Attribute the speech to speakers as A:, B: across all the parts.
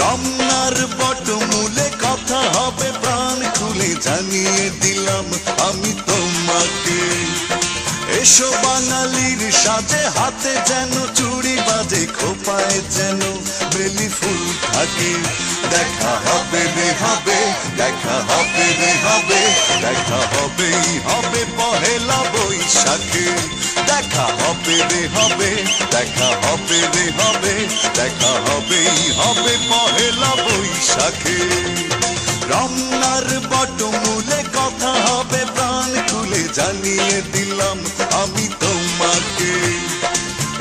A: রমনার বটমূলে কথা হবে, প্রাণ খুলে জানিয়ে দিলাম আমি তোমাকে। এসো বাঙালির সাজে, হাতে যেন চুড়ি বাজে, খোপায় যেন বেলি ফুল থাকে। দেখা হবে রে হবে, দেখা হবে রে হবে, দেখা হবেই হবে পহেলা বৈশাখে। দেখা হবে রে হবে, দেখা হবে রে হবে, দেখা হবেই হবে পহেলা বৈশাখে। রমনার বটমূলে কথা হবে, প্রাণ খুলে জানিয়ে দিলাম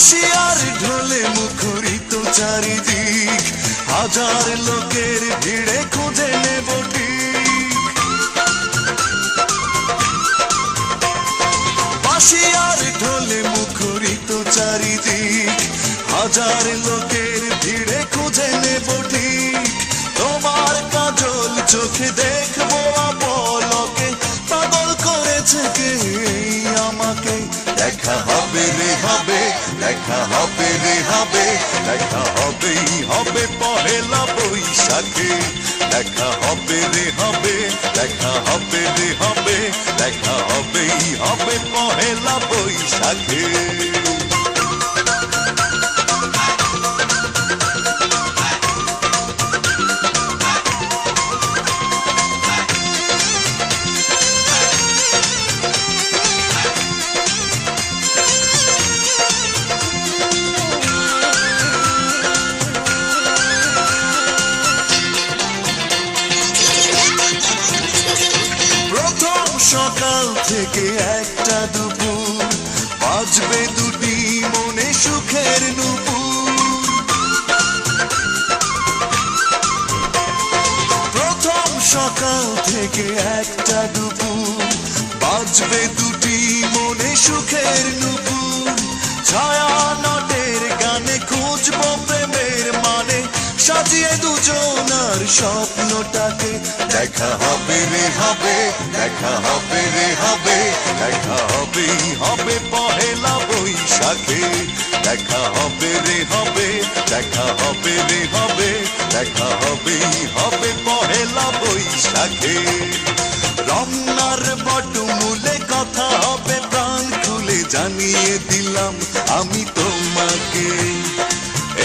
A: বাঁশি আর ঢোলে মুখরিত চারিদিক, হাজার লোকের ভিড়ে খুঁজে নেব। বাঁশি আর ঢোলে মুখরিত চারিদিক, হাজার লোকের ভিড়ে খুঁজে নেব তোমার কাজল চোখে দেখব আপলকে পাগল করেছে কে হবে রে, হবে। দেখা হবে রে, হবে। দেখা হবেই হবে পহেলা বৈশাখে। দেখা হবে রে, হবে। দেখা হবে রে, হবে। দেখা হবেই হবে পহেলা বৈশাখে। সকাল থেকে একটা দুপুর, বাজবে দুটি মনে সুখের নুপুর। প্রথম সকাল থেকে একটা দুপুর, বাজবে দুটি মনে সুখের নুপুর। ছায়া সাজিয়ে দুজনার স্বপ্নটাকে। দেখা হবে রে হবে, দেখা হবে রে হবে, দেখা হবেই হবে পহেলা বৈশাখে। দেখা হবে রে হবে, দেখা হবে রে হবে, দেখা হবে হবে পহেলা বৈশাখে। রমনার বটমূলে